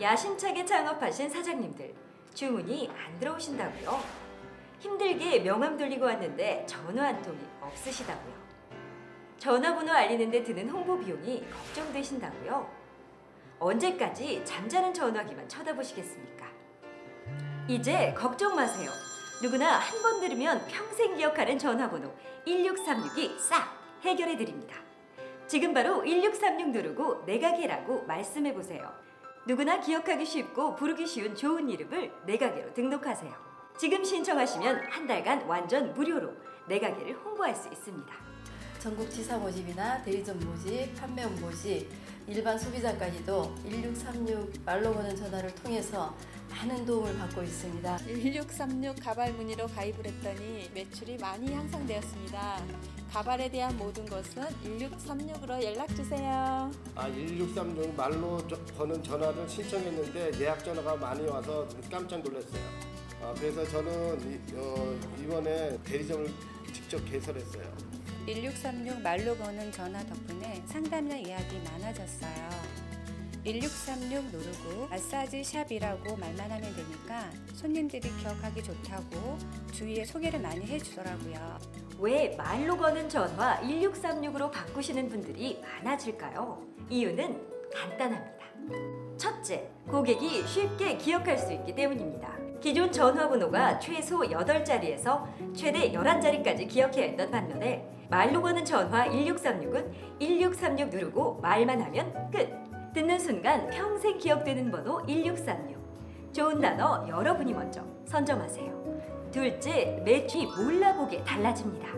야심차게 창업하신 사장님들 주문이 안 들어오신다고요? 힘들게 명함 돌리고 왔는데 전화 한 통이 없으시다고요? 전화번호 알리는데 드는 홍보 비용이 걱정되신다고요? 언제까지 잠자는 전화기만 쳐다보시겠습니까? 이제 걱정 마세요. 누구나 한 번 들으면 평생 기억하는 전화번호 1636이 싹 해결해 드립니다. 지금 바로 1636 누르고 내가게라고 말씀해 보세요. 누구나 기억하기 쉽고 부르기 쉬운 좋은 이름을 내 가게로 등록하세요. 지금 신청하시면 한 달간 완전 무료로 내 가게를 홍보할 수 있습니다. 전국 지사 모집이나 대리점 모집, 판매원 모집, 일반 소비자까지도 1636 말로 거는 전화를 통해서 많은 도움을 받고 있습니다. 1636 가발 문의로 가입을 했더니 매출이 많이 향상되었습니다. 가발에 대한 모든 것은 1636으로 연락 주세요. 아, 1636 말로 저- 거는 전화를 신청했는데 예약 전화가 많이 와서 깜짝 놀랐어요. 아, 그래서 저는 이, 어, 이번에 대리점을 직접 개설했어요. 1636 말로 거는 전화 덕분에 상담량 예약이 많아졌어요. 1636 누르고 마사지 샵이라고 말만 하면 되니까 손님들이 기억하기 좋다고 주위에 소개를 많이 해주더라고요. 왜 말로 거는 전화 1636으로 바꾸시는 분들이 많아질까요? 이유는 간단합니다. 첫째, 고객이 쉽게 기억할 수 있기 때문입니다. 기존 전화번호가 최소 8자리에서 최대 11자리까지 기억해야 했던 반면에 말로 거는 전화 1636은 1636 누르고 말만 하면 끝! 듣는 순간 평생 기억되는 번호 1636. 좋은 단어 여러분이 먼저 선점하세요. 둘째, 매출이 몰라보게 달라집니다.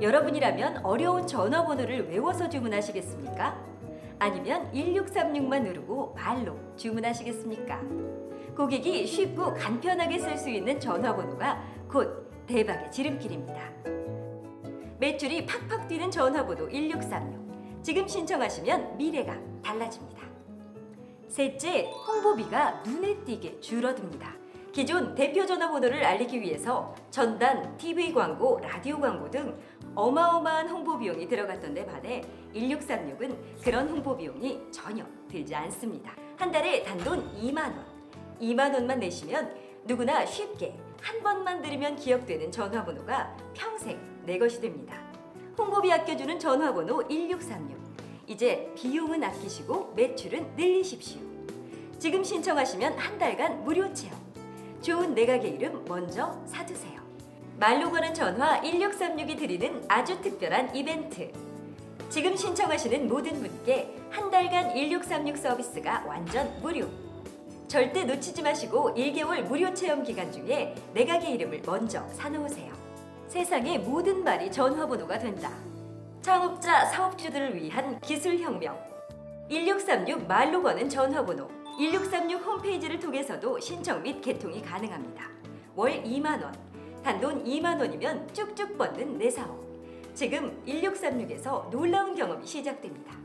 여러분이라면 어려운 전화번호를 외워서 주문하시겠습니까? 아니면 1636만 누르고 말로 주문하시겠습니까? 고객이 쉽고 간편하게 쓸 수 있는 전화번호가 곧 대박의 지름길입니다. 매출이 팍팍 뛰는 전화번호 1636. 지금 신청하시면 미래가 달라집니다. 셋째, 홍보비가 눈에 띄게 줄어듭니다. 기존 대표 전화번호를 알리기 위해서 전단, TV 광고, 라디오 광고 등 어마어마한 홍보 비용이 들어갔던 데 반해 1636은 그런 홍보 비용이 전혀 들지 않습니다. 한 달에 단돈 2만 원. 2만 원만 내시면 누구나 쉽게 한 번만 들으면 기억되는 전화번호가 평생 내 것이 됩니다. 홍보비 아껴주는 전화번호 1636. 이제 비용은 아끼시고 매출은 늘리십시오. 지금 신청하시면 한 달간 무료 체험. 좋은 내가게 이름 먼저 사두세요. 말로 거는 전화 1636이 드리는 아주 특별한 이벤트. 지금 신청하시는 모든 분께 한 달간 1636 서비스가 완전 무료. 절대 놓치지 마시고 1개월 무료 체험 기간 중에 내가게 이름을 먼저 사놓으세요. 세상의 모든 말이 전화번호가 된다. 창업자 사업주들을 위한 기술혁명. 1636 말로 거는 전화번호. 1636 홈페이지를 통해서도 신청 및 개통이 가능합니다. 월 2만 원. 단돈 2만 원이면 쭉쭉 뻗는 내 사업. 지금 1636에서 놀라운 경험이 시작됩니다.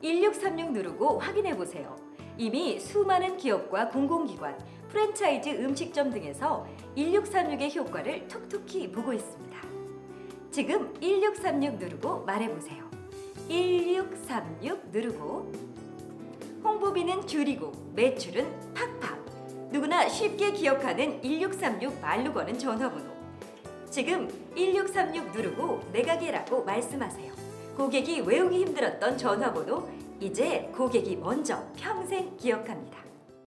1636 누르고 확인해 보세요. 이미 수많은 기업과 공공기관, 프랜차이즈 음식점 등에서 1636의 효과를 톡톡히 보고 있습니다. 지금 1636 누르고 말해보세요. 1636 누르고 홍보비는 줄이고 매출은 팍팍 누구나 쉽게 기억하는 1636 말로 거는 전화번호 지금 1636 누르고 내 가게라고 말씀하세요. 고객이 외우기 힘들었던 전화번호 이제 고객이 먼저 평생 기억합니다.